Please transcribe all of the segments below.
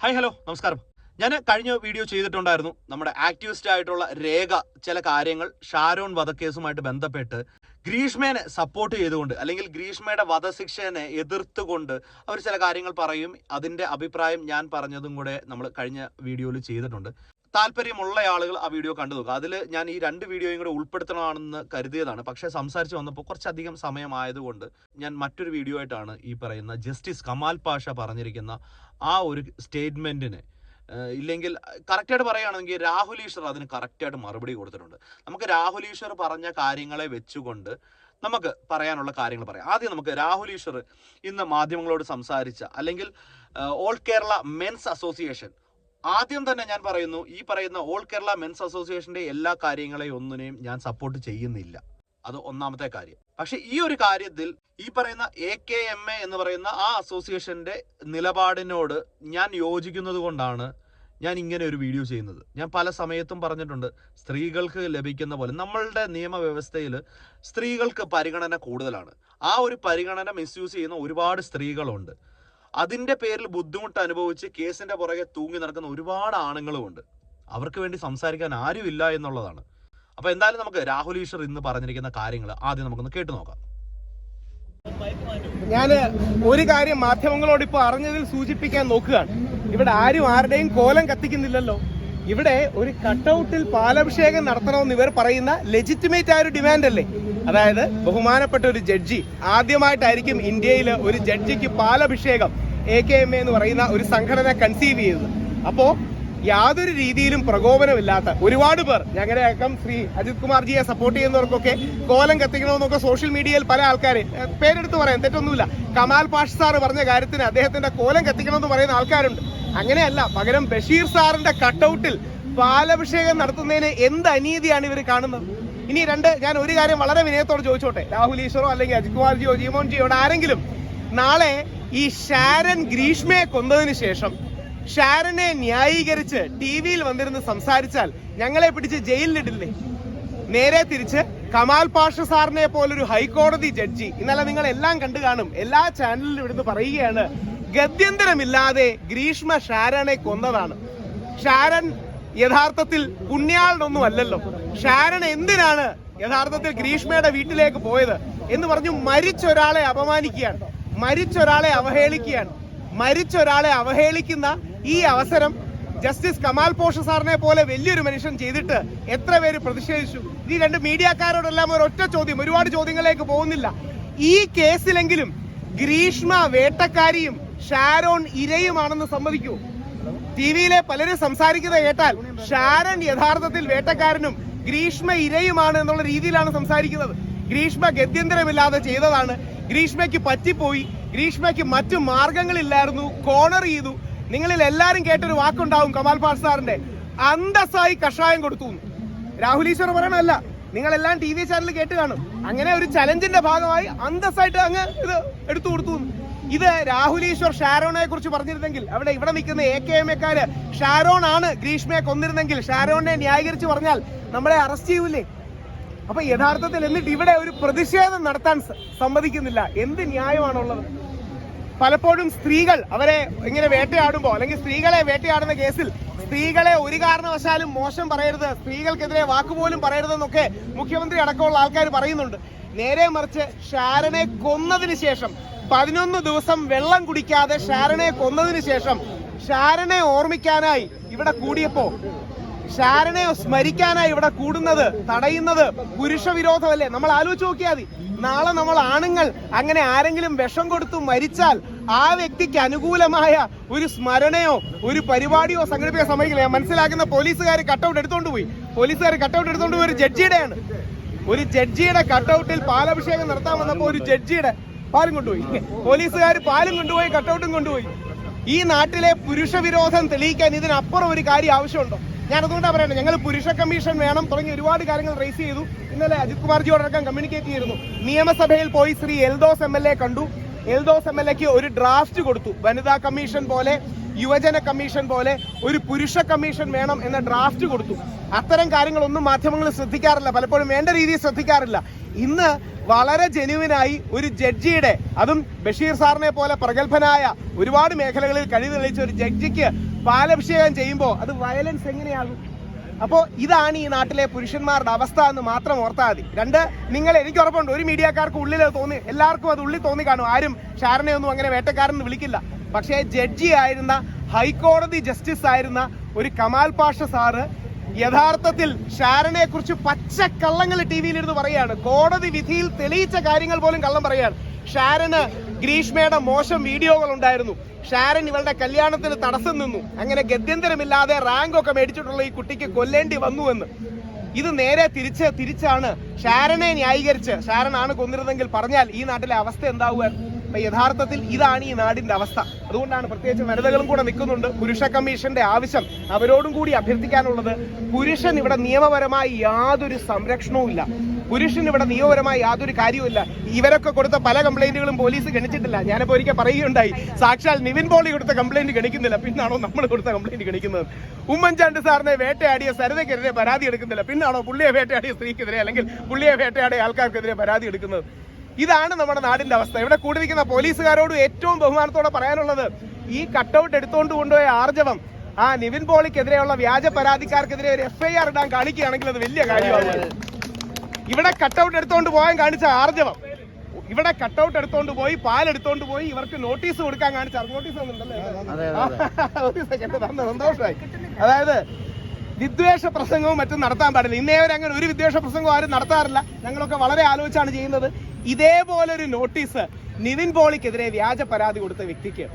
Hi hello നമസ്കാരം. ഞാൻ കഴിഞ്ഞ വീഡിയോ ചെയ്തിട്ടുണ്ടായിരുന്നു. നമ്മുടെ ആക്ടിവിസ്റ്റ് ആയിട്ടുള്ള രേഖ ചില കാര്യങ്ങൾ ഷാരോൺ വധക്കേസുമായിട്ട് ബന്ധപ്പെട്ട് ഗ്രീഷ്മേനെ സപ്പോർട്ട് ചെയ്തുകൊണ്ട് അല്ലെങ്കിൽ ഗ്രീഷ്മയുടെ വധശിക്ഷനെ എതിർത്തുകൊണ്ട് അവർ ചില കാര്യങ്ങൾ പറയും. അതിന്റെ അഭിപ്രായം ഞാൻ പറഞ്ഞതും കൂടെ നമ്മൾ കഴിഞ്ഞ വീഡിയോയിൽ ചെയ്തിട്ടുണ്ട്. താല്പര്യമുള്ള ആളുകൾ ആ വീഡിയോ കണ്ടു നോക്കുക. അതിൽ ഞാൻ ഈ രണ്ട് വീഡിയോയും കൂടെ ഉൾപ്പെടുത്തണമെന്ന് കരുതിയതാണ്. പക്ഷേ സംസാരിച്ച് വന്നപ്പോൾ കുറച്ചധികം സമയമായതുകൊണ്ട് ഞാൻ മറ്റൊരു വീഡിയോ ആയിട്ടാണ് ഈ പറയുന്ന ജസ്റ്റിസ് കമാൽ പാഷ പറഞ്ഞിരിക്കുന്ന ആ ഒരു സ്റ്റേറ്റ്മെന്റിനെ ഇല്ലെങ്കിൽ കറക്റ്റായിട്ട് പറയുകയാണെങ്കിൽ രാഹുൽ ഈശ്വർ അതിന് കറക്റ്റായിട്ട് മറുപടി കൊടുത്തിട്ടുണ്ട്. നമുക്ക് രാഹുൽ ഈശ്വർ പറഞ്ഞ കാര്യങ്ങളെ വെച്ചുകൊണ്ട് നമുക്ക് പറയാനുള്ള കാര്യങ്ങൾ പറയാം. ആദ്യം നമുക്ക് രാഹുൽ ഈശ്വർ ഇന്ന് മാധ്യമങ്ങളോട് സംസാരിച്ച അല്ലെങ്കിൽ ഓൾ കേരള മെൻസ് അസോസിയേഷൻ ആദ്യം തന്നെ ഞാൻ പറയുന്നു ഈ പറയുന്ന ഓൾ കേരള മെൻസ് അസോസിയേഷന്റെ എല്ലാ കാര്യങ്ങളെയും ഒന്നിനെയും ഞാൻ സപ്പോർട്ട് ചെയ്യുന്നില്ല. അത് ഒന്നാമത്തെ കാര്യം. പക്ഷെ ഈ ഒരു കാര്യത്തിൽ ഈ പറയുന്ന എ കെ എം എ എന്ന് പറയുന്ന ആ അസോസിയേഷന്റെ നിലപാടിനോട് ഞാൻ യോജിക്കുന്നത് കൊണ്ടാണ് ഞാൻ ഇങ്ങനെ ഒരു വീഡിയോ ചെയ്യുന്നത്. ഞാൻ പല സമയത്തും പറഞ്ഞിട്ടുണ്ട് സ്ത്രീകൾക്ക് ലഭിക്കുന്ന പോലെ നമ്മളുടെ നിയമവ്യവസ്ഥയിൽ സ്ത്രീകൾക്ക് പരിഗണന കൂടുതലാണ്. ആ ഒരു പരിഗണന മിസ്യൂസ് ചെയ്യുന്ന ഒരുപാട് സ്ത്രീകളുണ്ട്. അതിന്റെ പേരിൽ ബുദ്ധിമുട്ട് അനുഭവിച്ച് കേസിന്റെ പുറകെ തൂങ്ങി നടക്കുന്ന ഒരുപാട് ആണുങ്ങളുമുണ്ട്. അവർക്ക് വേണ്ടി സംസാരിക്കാൻ ആരുമില്ല എന്നുള്ളതാണ്. അപ്പോൾ എന്തായാലും നമുക്ക് രാഹുൽ ഈശ്വർ ഇന്ന് പറഞ്ഞിരിക്കുന്ന കാര്യങ്ങൾ ആദ്യം നമുക്കൊന്ന് കേട്ടു നോക്കാം. ഞാൻ ഒരു കാര്യം മാധ്യമങ്ങളോട് ഇപ്പോൾ അറിഞ്ഞതിൽ സൂചിപ്പിക്കാൻ നോക്കുകയാണ്. ഇവിടെ ആരും ആരുടെയും കോലം കത്തിക്കുന്നില്ലല്ലോ. ഇവിടെ ഒരു കട്ടൗട്ടിൽ പാലഭിഷേകം നടത്തണമെന്ന് ഇവർ പറയുന്ന ലെജിറ്റിമേറ്റ് ആയ ഒരു ഡിമാൻഡ് അല്ലേ അതായത് ബഹുമാനപ്പെട്ട ഒരു ജഡ്ജി ആദ്യമായിട്ടായിരിക്കും ഇന്ത്യയിൽ ഒരു ജഡ്ജിക്ക് പാലഭിഷേകം എ കെ എം എ എന്ന് പറയുന്ന ഒരു സംഘടന കൺസീവ് ചെയ്തത്. അപ്പോ യാതൊരു രീതിയിലും പ്രകോപനമില്ലാത്ത ഒരുപാട് പേർ ഞങ്ങളുടെ അക്കം ശ്രീ അജിത് കുമാർജിയെ സപ്പോർട്ട് ചെയ്യുന്നവർക്കൊക്കെ കോലം കത്തിക്കണമെന്നൊക്കെ സോഷ്യൽ മീഡിയയിൽ പല ആൾക്കാർ പേരെടുത്ത് പറയാം തെറ്റൊന്നുമില്ല. കമാൽ പാഷ് സാർ പറഞ്ഞ കാര്യത്തിന് അദ്ദേഹത്തിന്റെ കോലം കത്തിക്കണമെന്ന് പറയുന്ന ആൾക്കാരുണ്ട്. അങ്ങനെയല്ല പകരം ബഷീർ സാറിന്റെ കട്ടൗട്ടിൽ പാലഭിഷേകം നടത്തുന്നതിന് എന്ത് അനീതിയാണ് ഇവർ കാണുന്നത്? ഇനി രണ്ട് ഞാൻ ഒരു കാര്യം വളരെ വിനയത്തോടെ ചോദിച്ചോട്ടെ. രാഹുൽ ഈശ്വറോ അല്ലെങ്കിൽ അജിത് കുമാർജിയോ ജീമോൻജിയോ ആരെങ്കിലും നാളെ ഈ ഷാരൻ ഗ്രീഷ്മയെ കൊന്നതിന് ശേഷം ഷാരനെ ന്യായീകരിച്ച് ടി വിയിൽ വന്നിരുന്ന് സംസാരിച്ചാൽ ഞങ്ങളെ പിടിച്ച് ജയിലിലിടില്ലേ നേരെ തിരിച്ച് കമാൽ പാഷ സാറിനെ പോലൊരു ഹൈക്കോടതി ജഡ്ജി. ഇന്നലെ നിങ്ങൾ എല്ലാം കണ്ടു കാണും. എല്ലാ ചാനലിലും ഇവിടുന്ന് പറയുകയാണ് ഗത്യന്തരമില്ലാതെ ഗ്രീഷ്മ ഷാരനെ കൊന്നതാണ്. ഷാരൻ യഥാർത്ഥത്തിൽ പുണ്യാളിനൊന്നും അല്ലല്ലോ. ഷാരൻ എന്തിനാണ് യഥാർത്ഥത്തിൽ ഗ്രീഷ്മയുടെ വീട്ടിലേക്ക് പോയത് എന്ന് പറഞ്ഞു മരിച്ചൊരാളെ അപമാനിക്കുകയാണ്. മരിച്ചൊരാളെ അവഹേളിക്കുകയാണ്. മരിച്ചൊരാളെ അവഹേളിക്കുന്ന ഈ അവസരം ജസ്റ്റിസ് കമാൽ പോഷ സാറിനെ പോലെ വലിയൊരു മനുഷ്യൻ ചെയ്തിട്ട് എത്ര പേര് പ്രതിഷേധിച്ചു? ഈ രണ്ട് മീഡിയക്കാരോടെല്ലാം ഒരു ഒറ്റ ചോദ്യം ഒരുപാട് ചോദ്യങ്ങളിലേക്ക് പോകുന്നില്ല. ഈ കേസിലെങ്കിലും ഗ്രീഷ്മ വേട്ടക്കാരിയും ഷാരോൺ ഇരയുമാണെന്ന് സമ്മതിക്കൂ. ടി വിയിലെ പലരും സംസാരിക്കുന്നത് കേട്ടാൽ ഷാരൻ യഥാർത്ഥത്തിൽ വേട്ടക്കാരനും ഗ്രീഷ്മ ഇരയുമാണ് എന്നുള്ള രീതിയിലാണ് സംസാരിക്കുന്നത്. ഗ്രീഷ്മ ഗത്യന്തരമില്ലാതെ ചെയ്തതാണ് ഗ്രീഷ്മയ്ക്ക് പറ്റിപ്പോയി. ഗ്രീഷ്മയ്ക്ക് മറ്റു മാർഗങ്ങളില്ലായിരുന്നു. കോണർ ചെയ്തു. നിങ്ങളിൽ എല്ലാരും കേട്ടൊരു വാക്കുണ്ടാവും കമാൽ പാഷ് സാറിന്റെ. അന്തസ്സായി കഷായം കൊടുത്തു. രാഹുൽ ഈശ്വർ പറയണമല്ല നിങ്ങളെല്ലാം ടി വി ചാനലിൽ കേട്ട് കാണും. അങ്ങനെ ഒരു ചലഞ്ചിന്റെ ഭാഗമായി അന്തസ്സായിട്ട് അങ്ങ് ഇത് എടുത്തു കൊടുത്തു. ഇത് രാഹുൽ ഈശ്വർ ഷാരോണെ കുറിച്ച് പറഞ്ഞിരുന്നെങ്കിൽ അവിടെ ഇവിടെ നിൽക്കുന്ന എ കെ എം എക്കാര് ഷാരോൺ ആണ് ഗ്രീഷ്മയെ കൊന്നിരുന്നെങ്കിൽ ഷാരോണിനെ ന്യായീകരിച്ച് പറഞ്ഞാൽ നമ്മളെ അറസ്റ്റ് ചെയ്യൂലേ അപ്പൊ യഥാർത്ഥത്തിൽ എന്നിട്ട് ഇവിടെ ഒരു പ്രതിഷേധം നടത്താൻ സമ്മതിക്കുന്നില്ല. എന്ത് ന്യായമാണുള്ളത്? പലപ്പോഴും സ്ത്രീകൾ അവരെ ഇങ്ങനെ വേട്ടയാടുമ്പോൾ അല്ലെങ്കിൽ സ്ത്രീകളെ വേട്ടയാടുന്ന കേസിൽ സ്ത്രീകളെ ഒരു കാരണവശാലും മോശം പറയരുത് സ്ത്രീകൾക്കെതിരെ വാക്കുപോലും പറയരുതെന്നൊക്കെ മുഖ്യമന്ത്രി അടക്കമുള്ള ആൾക്കാർ പറയുന്നുണ്ട്. നേരെ മറിച്ച് ഷാരനെ കൊന്നതിന് ശേഷം പതിനൊന്ന് ദിവസം വെള്ളം കുടിക്കാതെ ഷാരനെ കൊന്നതിന് ശേഷം ഷാരനെ ഓർമ്മിക്കാനായി ഇവിടെ കൂടിയപ്പോ ഷാരനെ സ്മരിക്കാനായി ഇവിടെ കൂടുന്നത് തടയുന്നത് പുരുഷ വിരോധമല്ലേ നമ്മൾ ആലോചിച്ച് നോക്കിയാൽ മതി. നാളെ നമ്മൾ ആണുങ്ങൾ അങ്ങനെ ആരെങ്കിലും വിഷം കൊടുത്തു മരിച്ചാൽ ആ വ്യക്തിക്ക് അനുകൂലമായ ഒരു സ്മരണയോ ഒരു പരിപാടിയോ സംഘടിപ്പിക്കാൻ സമ്മതിക്കില്ല. മനസ്സിലാക്കുന്ന പോലീസുകാർ കട്ടൗട്ട് എടുത്തോണ്ട് പോയി. പോലീസുകാർ കട്ടൗട്ട് എടുത്തോണ്ട് പോയി ഒരു ജഡ്ജിയുടെയാണ്. ഒരു ജഡ്ജിയുടെ കട്ടൗട്ടിൽ പാലഭിഷേകം നടത്താൻ വന്നപ്പോൾ ഒരു ജഡ്ജിയുടെ പാലും കൊണ്ടുപോയി. പോലീസുകാർ പാലും കൊണ്ടുപോയി കട്ടൗട്ടും കൊണ്ടുപോയി. ഈ നാട്ടിലെ പുരുഷ വിരോധം തെളിയിക്കാൻ ഇതിനപ്പുറം ഒരു കാര്യം ആവശ്യമുണ്ടോ? ഞാൻ അതുകൊണ്ടാണ് പറയുന്നത്. ഞങ്ങൾ പുരുഷ കമ്മീഷൻ വേണം തുടങ്ങി ഒരുപാട് കാര്യങ്ങൾ റേസ് ചെയ്തു. ഇന്നലെ അജിത് കുമാർജിയോടക്കം കമ്മ്യൂണിക്കേറ്റ് ചെയ്തിരുന്നു. നിയമസഭയിൽ പോയി Shri Eldhose M L A കണ്ടു. എൽദോസ് എം എൽ എക്ക് ഒരു ഡ്രാഫ്റ്റ് കൊടുത്തു. വനിതാ കമ്മീഷൻ പോലെ യുവജന കമ്മീഷൻ പോലെ ഒരു പുരുഷ കമ്മീഷൻ വേണം എന്ന ഡ്രാഫ്റ്റ് കൊടുത്തു. അത്തരം കാര്യങ്ങളൊന്നും മാധ്യമങ്ങൾ ശ്രദ്ധിക്കാറില്ല. പലപ്പോഴും വേണ്ട രീതിയിൽ ശ്രദ്ധിക്കാറില്ല. ഇന്ന് വളരെ ജെനുവിനായി ഒരു ജഡ്ജിയുടെ അതും ബഷീർ സാറിനെ പോലെ പ്രഗത്ഭനായ ഒരുപാട് മേഖലകളിൽ കഴിവ് തെളിയിച്ച ഒരു ജഡ്ജിക്ക് പാലഭിഷേകം ചെയ്യുമ്പോൾ അത് വയലൻസ് എങ്ങനെയാകും അപ്പോൾ ഇതാണ് ഈ നാട്ടിലെ പുരുഷന്മാരുടെ അവസ്ഥ എന്ന് മാത്രം ഓർത്താൽ മതി. രണ്ട് നിങ്ങൾ എനിക്ക് ഉറപ്പുണ്ട് ഒരു മീഡിയക്കാർക്ക് ഉള്ളിൽ തോന്നി എല്ലാവർക്കും അത് ഉള്ളിൽ തോന്നി കാണും. ആരും ഷാരനെ ഒന്നും അങ്ങനെ വേട്ടക്കാരൻ വിളിക്കില്ല. പക്ഷേ ജഡ്ജി ആയിരുന്ന ഹൈക്കോടതി ജസ്റ്റിസ് ആയിരുന്ന ഒരു കമാൽ പാഷ സാറ് യഥാർത്ഥത്തിൽ ഷാരനെ കുറിച്ച് പച്ചക്കള്ളങ്ങൾ ടി വിയിലിരുന്ന് പറയാണ് കോടതി വിധിയിൽ തെളിയിച്ച കാര്യങ്ങൾ പോലും കള്ളം പറയാണ്. ഷാരന് ഗ്രീഷ്മയുടെ മോശം വീഡിയോകൾ ഉണ്ടായിരുന്നു. ഷാരൻ ഇവളുടെ കല്യാണത്തിന് തടസ്സം നിന്നു. അങ്ങനെ ഗത്യന്തരമില്ലാതെ റാങ്ക് ഒക്കെ മേടിച്ചിട്ടുള്ള ഈ കുട്ടിക്ക് കൊല്ലേണ്ടി വന്നു എന്ന്. ഇത് നേരെ തിരിച്ച് തിരിച്ചാണ് ഷാരനെ ന്യായീകരിച്ച്. ഷാരനാണ് കൊന്നിരുന്നെങ്കിൽ പറഞ്ഞാൽ ഈ നാട്ടിലെ അവസ്ഥ എന്താവുക? അപ്പൊ യഥാർത്ഥത്തിൽ ഇതാണ് ഈ നാടിന്റെ അവസ്ഥ. അതുകൊണ്ടാണ് പ്രത്യേകിച്ച് വനിതകളും കൂടെ നിൽക്കുന്നുണ്ട്. പുരുഷ കമ്മീഷന്റെ ആവശ്യം അവരോടും കൂടി അഭ്യർത്ഥിക്കാനുള്ളത് പുരുഷൻ ഇവിടെ നിയമപരമായി യാതൊരു സംരക്ഷണവും ഇല്ല. പുരുഷൻ ഇവിടെ നിയമപരമായി യാതൊരു കാര്യവുമില്ല ഇവരൊക്കെ കൊടുത്ത പല കംപ്ലൈന്റുകളും പോലീസ് ഗണിച്ചിട്ടില്ല. ഞാനിപ്പോ ഒരിക്കൽ പറയുകയുണ്ടായി. സാക്ഷാൽ നിവിൻ പോളി കൊടുത്ത കംപ്ലൈന്റ് ഗണിക്കുന്നില്ല. പിന്നാണോ നമ്മൾ കൊടുത്ത കംപ്ലൈന്റ് ഗണിക്കുന്നത്? ഉമ്മൻചാണ്ടി സാറിനെ വേട്ടയാടിയ സരിതയ്ക്കെതിരെ പരാതി എടുക്കുന്നില്ല. പിന്നാണോ പുള്ളിയെ വേട്ടയാടിയ സ്ത്രീക്കെതിരെ അല്ലെങ്കിൽ പുള്ളിയെ വേട്ടയാടിയ ആൾക്കാർക്കെതിരെ പരാതി എടുക്കുന്നത്? ഇതാണ് നമ്മുടെ നാടിന്റെ അവസ്ഥ. ഇവിടെ കൂടിയിരിക്കുന്ന പോലീസുകാരോട് ഏറ്റവും ബഹുമാനത്തോടെ പറയാനുള്ളത് ഈ കട്ടൗട്ട് എടുത്തുകൊണ്ട് കൊണ്ടുപോയ ആർജവം ആ നിവിൻ പോളിക്കെതിരെയുള്ള വ്യാജ പരാതിക്കാർക്കെതിരെ ഒരു എഫ്ഐആർ ഇടാൻ കാണിക്കുകയാണെങ്കിൽ അത് വലിയ കാര്യമാണ്. ഇവിടെ കട്ടൗട്ട് എടുത്തോണ്ട് പോകാൻ കാണിച്ച ആർജവം ഇവിടെ കട്ടൗട്ട് എടുത്തോണ്ട് പോയി പാൽ എടുത്തോണ്ട് പോയി ഇവർക്ക് നോട്ടീസ് കൊടുക്കാൻ കാണിച്ച നോട്ടീസ് ഒരു സെക്കൻഡ് തന്ന സന്തോഷമായി. അതായത് വിദ്വേഷ പ്രസംഗവും മറ്റും നടത്താൻ പാടില്ല. ഇന്നേ അങ്ങനെ ഒരു വിദ്വേഷ പ്രസംഗവും ആരും നടത്താറില്ല. ഞങ്ങളൊക്കെ വളരെ ആലോചിച്ചാണ് ചെയ്യുന്നത്. ഇതേപോലെ ഒരു നോട്ടീസ് നിവിൻ പോളിക്കെതിരെ വ്യാജ പരാതി കൊടുത്ത വ്യക്തിക്ക്.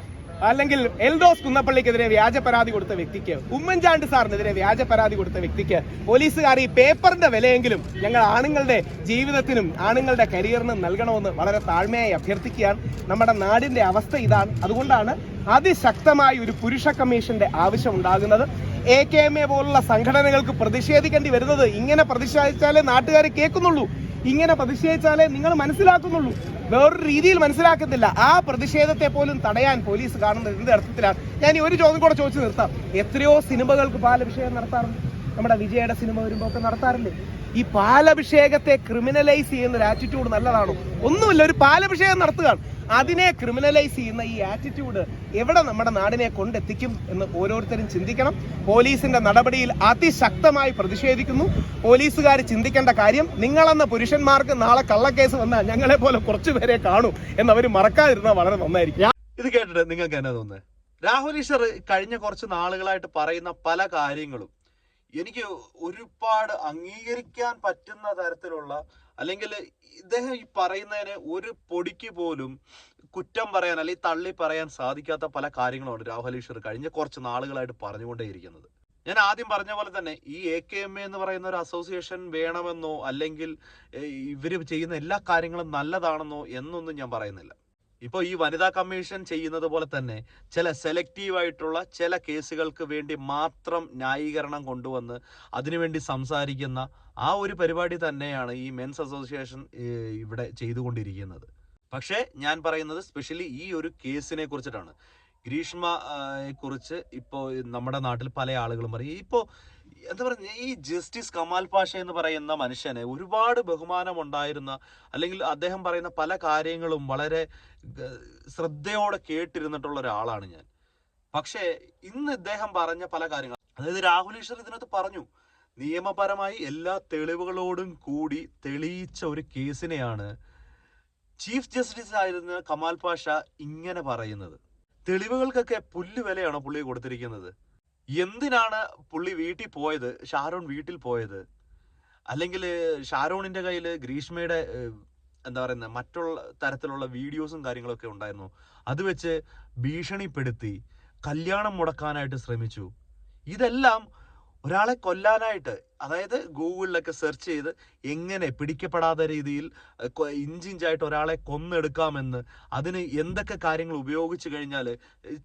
അല്ലെങ്കിൽ എൽദോസ് കുന്നപ്പള്ളിക്കെതിരെ വ്യാജ പരാതി കൊടുത്ത വ്യക്തിക്ക് ഉമ്മൻചാണ്ടി സാറിനെതിരെ വ്യാജ പരാതി കൊടുത്ത വ്യക്തിക്ക് പോലീസുകാർ ഈ പേപ്പറിന്റെ വിലയെങ്കിലും ഞങ്ങൾ ആണുങ്ങളുടെ ജീവിതത്തിനും ആണുങ്ങളുടെ കരിയറിനും നൽകണമെന്ന് വളരെ താഴ്മയായി അഭ്യർത്ഥിക്കുകയാണ്. നമ്മുടെ നാടിന്റെ അവസ്ഥ ഇതാണ്. അതുകൊണ്ടാണ് അതിശക്തമായ ഒരു പുരുഷ കമ്മീഷന്റെ ആവശ്യം ഉണ്ടാകുന്നത്. എ കെ എം എ പോലുള്ള സംഘടനകൾക്ക് പ്രതിഷേധിക്കേണ്ടി വരുന്നത് ഇങ്ങനെ പ്രതിഷേധിച്ചാലേ നാട്ടുകാർ കേൾക്കുന്നുള്ളൂ. ഇങ്ങനെ പ്രതിഷേധിച്ചാലേ നിങ്ങൾ മനസ്സിലാക്കുന്നുള്ളൂ. വേറൊരു രീതിയിൽ മനസ്സിലാക്കത്തില്ല. ആ പ്രതിഷേധത്തെ പോലും തടയാൻ പോലീസ് കാണുന്നത് എന്ത് അർത്ഥത്തിലാണ്? ഞാൻ ഈ ഒരു ചോദ്യം കൂടെ ചോദിച്ചു നിർത്താം. എത്രയോ സിനിമകൾക്ക് ബാലഭിഷേകം നടത്താറുണ്ട്. നമ്മുടെ വിജയയുടെ സിനിമ വരുമ്പോൾ ഒക്കെ നടത്താറില്ലേ? ഈ പാലഭിഷേകത്തെ ക്രിമിനലൈസ് ചെയ്യുന്ന ഒരു ആറ്റിറ്റ്യൂഡ് നല്ലതാണോ? ഒന്നുമില്ല ഒരു പാലഭിഷേകം നടത്തുകയാണ്. അതിനെ ക്രിമിനലൈസ് ചെയ്യുന്ന ഈ ആറ്റിറ്റ്യൂഡ് എവിടെ നമ്മുടെ നാടിനെ കൊണ്ടെത്തിക്കും എന്ന് ഓരോരുത്തരും ചിന്തിക്കണം. പോലീസിന്റെ നടപടിയിൽ അതിശക്തമായി പ്രതിഷേധിക്കുന്നു. പോലീസുകാർ ചിന്തിക്കേണ്ട കാര്യം നിങ്ങളെന്ന പുരുഷന്മാർക്ക് നാളെ കള്ളക്കേസ് വന്നാൽ ഞങ്ങളെ പോലെ കുറച്ചുപേരെ കാണൂ എന്നവർ മറക്കാതിരുന്നാൽ വളരെ നന്നായിരിക്കും. ഇത് കേട്ടിട്ട് നിങ്ങൾക്ക് എന്നാ തോന്നുന്നത് രാഹുൽ ഈശ്വർ കഴിഞ്ഞ കുറച്ച് നാളുകളായിട്ട് പറയുന്ന പല കാര്യങ്ങളും എനിക്ക് ഒരുപാട് അംഗീകരിക്കാൻ പറ്റുന്ന തരത്തിലുള്ള അല്ലെങ്കിൽ ഇദ്ദേഹം ഈ പറയുന്നതിന് ഒരു പൊടിക്ക് പോലും കുറ്റം പറയാൻ അല്ലെങ്കിൽ തള്ളി പറയാൻ സാധിക്കാത്ത പല കാര്യങ്ങളുമാണ് രാഹുൽ ഈശ്വർ കഴിഞ്ഞ കുറച്ച് നാളുകളായിട്ട് പറഞ്ഞുകൊണ്ടേയിരിക്കുന്നത്. ഞാൻ ആദ്യം പറഞ്ഞ പോലെ തന്നെ ഈ എ കെ എം എ എന്ന് പറയുന്ന ഒരു അസോസിയേഷൻ വേണമെന്നോ അല്ലെങ്കിൽ ഇവർ ചെയ്യുന്ന എല്ലാ കാര്യങ്ങളും നല്ലതാണെന്നോ എന്നൊന്നും ഞാൻ പറയുന്നില്ല. ഇപ്പോൾ ഈ വനിതാ കമ്മീഷൻ ചെയ്യുന്നത് പോലെ തന്നെ ചില സെലക്റ്റീവ് ആയിട്ടുള്ള ചില കേസുകൾക്ക് വേണ്ടി മാത്രം ന്യായീകരണം കൊണ്ടുവന്ന് അതിനുവേണ്ടി സംസാരിക്കുന്ന ആ ഒരു പരിപാടി തന്നെയാണ് ഈ മെൻസ് അസോസിയേഷൻ ഇവിടെ ചെയ്തുകൊണ്ടിരിക്കുന്നത്. പക്ഷേ ഞാൻ പറയുന്നത് സ്പെഷ്യലി ഈ ഒരു കേസിനെ കുറിച്ചിട്ടാണ്. ഗ്രീഷ്മയെ കുറിച്ച് ഇപ്പോൾ നമ്മുടെ നാട്ടിൽ പല ആളുകളും പറയും. ഇപ്പോൾ എന്താ പറയുക ഈ ജസ്റ്റിസ് കമാൽ പാഷ എന്ന് പറയുന്ന മനുഷ്യന് ഒരുപാട് ബഹുമാനം ഉണ്ടായിരുന്ന അല്ലെങ്കിൽ അദ്ദേഹം പറയുന്ന പല കാര്യങ്ങളും വളരെ ശ്രദ്ധയോടെ കേട്ടിരുന്നിട്ടുള്ള ഒരാളാണ് ഞാൻ. പക്ഷേ ഇന്ന് ഇദ്ദേഹം പറഞ്ഞ പല കാര്യങ്ങൾ അതായത് രാഹുൽ ഈശ്വർ ഇതിനകത്ത് പറഞ്ഞു നിയമപരമായി എല്ലാ തെളിവുകളോടും കൂടി തെളിയിച്ച ഒരു കേസിനെയാണ് ചീഫ് ജസ്റ്റിസ് ആയിരുന്ന കമാൽ പാഷ ഇങ്ങനെ പറയുന്നത്. തെളിവുകൾക്കൊക്കെ പുല്ലുവിലയാണ് പുള്ളി കൊടുത്തിരിക്കുന്നത്? എന്തിനാണ് പുള്ളി വീട്ടിൽ പോയത്? ഷാരോൺ വീട്ടിൽ പോയത്? അല്ലെങ്കിൽ ഷാരോണിന്റെ കയ്യിൽ ഗ്രീഷ്മയുടെ എന്താ പറയുന്നത് മറ്റുള്ള തരത്തിലുള്ള വീഡിയോസും കാര്യങ്ങളൊക്കെ ഉണ്ടായിരുന്നു. അത് വെച്ച് ഭീഷണിപ്പെടുത്തി കല്യാണം മുടക്കാനായിട്ട് ശ്രമിച്ചു. ഇതെല്ലാം ഒരാളെ കൊല്ലാനായിട്ട് അതായത് ഗൂഗിളിലൊക്കെ സെർച്ച് ചെയ്ത് എങ്ങനെ പിടിക്കപ്പെടാത്ത രീതിയിൽ ഇഞ്ചിഞ്ചായിട്ട് ഒരാളെ കൊന്നെടുക്കാമെന്ന് അതിന് എന്തൊക്കെ കാര്യങ്ങൾ ഉപയോഗിച്ച് കഴിഞ്ഞാൽ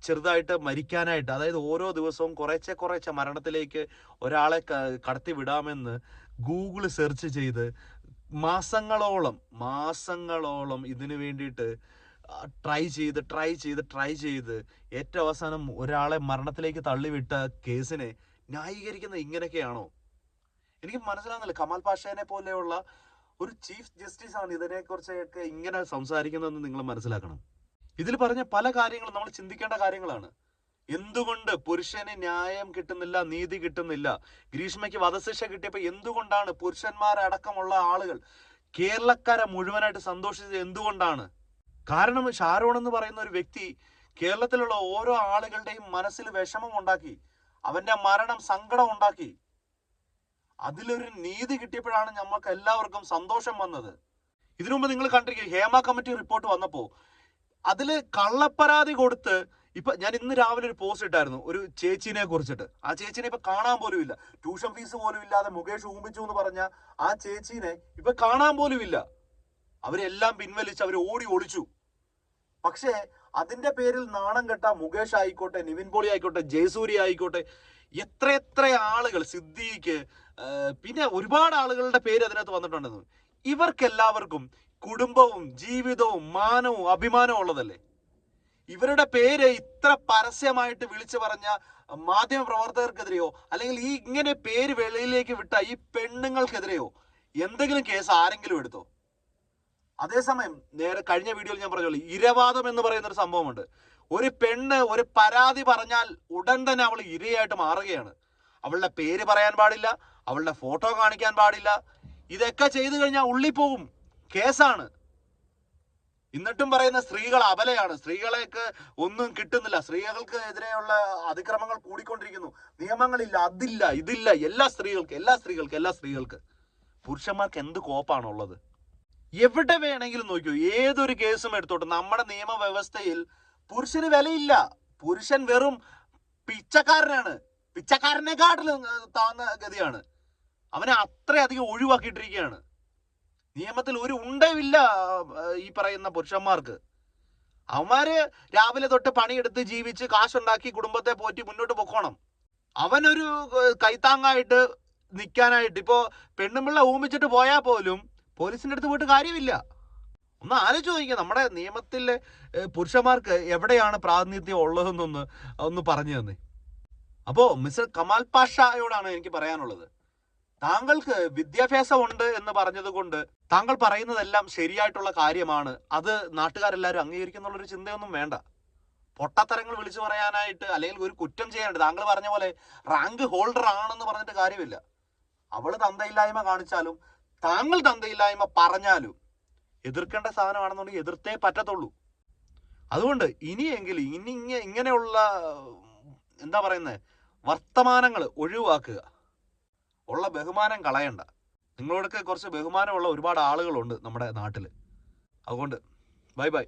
ചെറുതായിട്ട് മരിക്കാനായിട്ട് അതായത് ഓരോ ദിവസവും കുറേച്ചെ കുറേച്ചെ മരണത്തിലേക്ക് ഒരാളെ കടത്തിവിടാമെന്ന് കടത്തി വിടാമെന്ന് ഗൂഗിൾ സെർച്ച് ചെയ്ത് മാസങ്ങളോളം മാസങ്ങളോളം ഇതിനു വേണ്ടിയിട്ട് ട്രൈ ചെയ്ത് ട്രൈ ചെയ്ത് ട്രൈ ചെയ്ത് ഏറ്റവും അവസാനം ഒരാളെ മരണത്തിലേക്ക് തള്ളിവിട്ട കേസിനെ ന്യായീകരിക്കുന്നത് ഇങ്ങനെയൊക്കെയാണോ? എനിക്ക് മനസ്സിലാകുന്നില്ല കമാൽ പാഷേനെ പോലെയുള്ള ഒരു ചീഫ് ജസ്റ്റിസ് ആണ് ഇതിനെ കുറിച്ചൊക്കെ ഇങ്ങനെ സംസാരിക്കുന്നതെന്ന് നിങ്ങൾ മനസ്സിലാക്കണം. ഇതിൽ പറഞ്ഞ പല കാര്യങ്ങളും നമ്മൾ ചിന്തിക്കേണ്ട കാര്യങ്ങളാണ്. എന്തുകൊണ്ട് പുരുഷന് ന്യായം കിട്ടുന്നില്ല നീതി കിട്ടുന്നില്ല? ഗ്രീഷ്മയ്ക്ക് വധശിക്ഷ കിട്ടിയപ്പോൾ എന്തുകൊണ്ടാണ് പുരുഷന്മാരടക്കമുള്ള ആളുകൾ കേരളക്കാരെ മുഴുവനായിട്ട് സന്തോഷിച്ചത് എന്തുകൊണ്ടാണ്? കാരണം ഷാരോൺ എന്ന് പറയുന്ന ഒരു വ്യക്തി കേരളത്തിലുള്ള ഓരോ ആളുകളുടെയും മനസ്സിൽ വിഷമം ഉണ്ടാക്കി. അവന്റെ മരണം സങ്കടം ഉണ്ടാക്കി. അതിലൊരു നീതി കിട്ടിയപ്പോഴാണ് നമ്മൾക്ക് എല്ലാവർക്കും സന്തോഷം വന്നത്. ഇതിനു മുമ്പ് നിങ്ങൾ കണ്ടിരിക്കും ഹേമ കമ്മിറ്റി റിപ്പോർട്ട് വന്നപ്പോ അതിൽ കള്ളപ്പരാതി കൊടുത്ത് ഇപ്പൊ ഞാൻ ഇന്ന് രാവിലെ ഒരു പോസ്റ്റ് ഇട്ടായിരുന്നു ഒരു ചേച്ചിനെ കുറിച്ചിട്ട്. ആ ചേച്ചിനെ ഇപ്പൊ കാണാൻ പോലും ഇല്ല. ട്യൂഷൻ ഫീസ് പോലും ഇല്ലാതെ മുകേഷ് ഊമ്പിച്ചു എന്ന് പറഞ്ഞ ആ ചേച്ചിനെ ഇപ്പൊ കാണാൻ പോലും ഇല്ല. അവരെല്ലാം പിൻവലിച്ച് അവർ ഓടി ഒളിച്ചു. പക്ഷേ അതിന്റെ പേരിൽ നാണം കെട്ട മുകേഷ് ആയിക്കോട്ടെ നിവിൻ പോളി ആയിക്കോട്ടെ ജയസൂരി ആയിക്കോട്ടെ എത്ര എത്ര ആളുകൾ സിദ്ദീഖ് പിന്നെ ഒരുപാട് ആളുകളുടെ പേര് അതിനകത്ത് വന്നിട്ടുണ്ടെന്ന്. ഇവർക്കെല്ലാവർക്കും കുടുംബവും ജീവിതവും മാനവും അഭിമാനവും ഉള്ളതല്ലേ? ഇവരുടെ പേര് ഇത്ര പരസ്യമായിട്ട് വിളിച്ചു പറഞ്ഞ മാധ്യമ പ്രവർത്തകർക്കെതിരെയോ അല്ലെങ്കിൽ ഈ ഇങ്ങനെ പേര് വെളിയിലേക്ക് വിട്ട ഈ പെണ്ണുങ്ങൾക്കെതിരെയോ എന്തെങ്കിലും കേസ് ആരെങ്കിലും എടുത്തോ? അതേസമയം നേരെ കഴിഞ്ഞ വീഡിയോയിൽ ഞാൻ പറഞ്ഞോളൂ ഇരവാദം എന്ന് പറയുന്ന ഒരു സംഭവമുണ്ട്. ഒരു പെണ്ണ് ഒരു പരാതി പറഞ്ഞാൽ ഉടൻ തന്നെ അവൾ ഇരയായിട്ട് മാറുകയാണ്. അവളുടെ പേര് പറയാൻ പാടില്ല അവളുടെ ഫോട്ടോ കാണിക്കാൻ പാടില്ല. ഇതൊക്കെ ചെയ്തു കഴിഞ്ഞാൽ ഉള്ളി പോകും. കേസാണ്. എന്നിട്ടും പറയുന്ന സ്ത്രീകൾ അബലയാണ്. സ്ത്രീകളെയൊക്കെ ഒന്നും കിട്ടുന്നില്ല. സ്ത്രീകൾക്ക് എതിരെയുള്ള അതിക്രമങ്ങൾ കൂടിക്കൊണ്ടിരിക്കുന്നു. നിയമങ്ങളില്ല അതില്ല ഇതില്ല. എല്ലാ സ്ത്രീകൾക്ക് എല്ലാ സ്ത്രീകൾക്ക് എല്ലാ സ്ത്രീകൾക്ക്. പുരുഷന്മാർക്ക് എന്ത് കോപ്പാണുള്ളത്? എവിടെ വേണമെങ്കിലും നോക്കിയോ? ഏതൊരു കേസും എടുത്തോട്ടെ. നമ്മുടെ നിയമവ്യവസ്ഥയിൽ പുരുഷന് വിലയില്ല. പുരുഷൻ വെറും പിച്ചക്കാരനാണ്. പിച്ചക്കാരനെക്കാട്ടിലും താന്ന ഗതിയാണ്. അവനെ അത്രയധികം ഒഴിവാക്കിയിട്ടിരിക്കുകയാണ്. നിയമത്തിൽ ഒരു ഉണ്ടവില്ല ഈ പറയുന്ന പുരുഷന്മാർക്ക്. അവന്മാര് രാവിലെ തൊട്ട് പണിയെടുത്ത് ജീവിച്ച് കാശുണ്ടാക്കി കുടുംബത്തെ പോറ്റി മുന്നോട്ട് പൊക്കോണം. അവനൊരു കൈത്താങ്ങായിട്ട് നിൽക്കാനായിട്ട് ഇപ്പോ പെണ്ണുമ്പിള്ള ഊമിച്ചിട്ട് പോയാൽ പോലും പോലീസിന്റെ അടുത്ത് പോയിട്ട് കാര്യമില്ല. ഒന്ന് ആലോചിച്ച് നോക്കിക്കുക നമ്മുടെ നിയമത്തിലെ പുരുഷന്മാർക്ക് എവിടെയാണ് പ്രാതിനിധ്യം ഉള്ളതെന്നൊന്ന് ഒന്ന് പറഞ്ഞു തന്നെ. അപ്പോ മിസ്റ്റർ കമാൽ പാഷയോടാണ് എനിക്ക് പറയാനുള്ളത്. താങ്കൾക്ക് വിദ്യാഭ്യാസമുണ്ട് എന്ന് പറഞ്ഞത് കൊണ്ട് താങ്കൾ പറയുന്നതെല്ലാം ശരിയായിട്ടുള്ള കാര്യമാണ്. അത് നാട്ടുകാരെല്ലാവരും അംഗീകരിക്കുന്നുള്ളൊരു ചിന്തയൊന്നും വേണ്ട. പൊട്ടത്തരങ്ങൾ വിളിച്ചു പറയാനായിട്ട് അല്ലെങ്കിൽ ഒരു കുറ്റം ചെയ്യാനുണ്ട് താങ്കൾ പറഞ്ഞ പോലെ റാങ്ക് ഹോൾഡർ ആണെന്ന് പറഞ്ഞിട്ട് കാര്യമില്ല. അവൾ തന്തയില്ലായ്മ കാണിച്ചാലും താങ്കൾ തന്തയില്ലായ്മ പറഞ്ഞാലും എതിർക്കേണ്ട സാധനമാണെന്നുണ്ടെങ്കിൽ എതിർത്തേ പറ്റത്തുള്ളൂ. അതുകൊണ്ട് ഇനിയെങ്കിലും ഇനി ഇങ്ങനെ ഇങ്ങനെയുള്ള എന്താ പറയുന്നത് വർത്തമാനങ്ങൾ ഒഴിവാക്കുക. ഉള്ള ബഹുമാനം കളയണ്ട. നിങ്ങളോടൊക്കെ കുറച്ച് ബഹുമാനമുള്ള ഒരുപാട് ആളുകളുണ്ട് നമ്മുടെ നാട്ടിൽ അതുകൊണ്ട് ബൈ ബൈ.